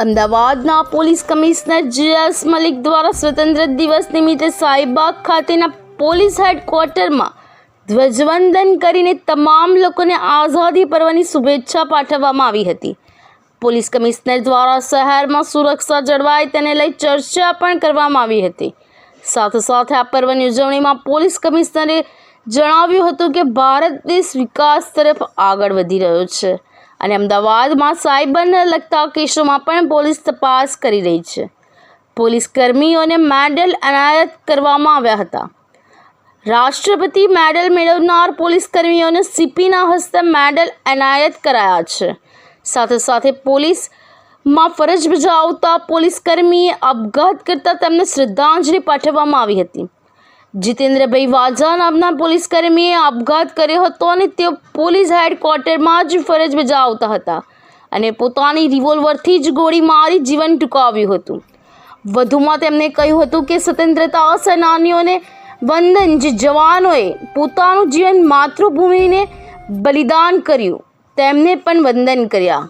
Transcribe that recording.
અમદાવાદના police commissioner GS Malik દ્વારા સ્વતંત્ર દિવસ નિમિત્તે સાઈબાગ ખાતેના પોલીસ હેડક્વાર્ટરમાં ધ્વજવંદન કરીને તમામ લોકોને આઝાદી પર્વની શુભેચ્છા પાઠવવામાં આવી હતી. પોલીસ કમિશનર દ્વારા શહેરમાં સુરક્ષા જળવાય તેને લઈ ચર્ચા પણ કરવામાં આવી હતી. સાથે સાથે આ પર્વની ઉજવણીમાં પોલીસ કમિશનરે જણાવ્યું હતું કે ભારત દેશ વિકાસ તરફ આગળ વધી રહ્યો છે. અને અમદાવાદમાં સાયબરને લગતા કેસોમાં પણ પોલીસ તપાસ કરી રહી છે. પોલીસ કર્મીઓને મેડલ એનાયત કરવામાં આવ્યા હતા. રાષ્ટ્રપતિ મેડલ મેળવનાર પોલીસ કર્મીઓને સીપીના હસ્તે મેડલ એનાયત કરાયા છે. સાથે સાથે પોલીસમાં ફરજ બજાવતા પોલીસ કર્મીએ આપઘાત કરતાં તેમને શ્રદ્ધાંજલિ પાઠવવામાં આવી હતી. જીતેન્દ્રભાઈ વાજા નામના પોલીસ કર્મીએ આપઘાત કર્યો હતો અને તેઓ પોલીસ હેડક્વાર્ટરમાં જ ફરજ બજાવતા હતા અને પોતાની રિવોલ્વરથી જ ગોળી મારી જીવન ટૂંકાવ્યું હતું. વધુમાં તેમણે કહ્યું હતું કે સ્વતંત્રતા સેનાનીઓને વંદન જે જવાનોએ પોતાનું જીવન માતૃભૂમિને બલિદાન કર્યું, તેમને પણ વંદન કર્યા.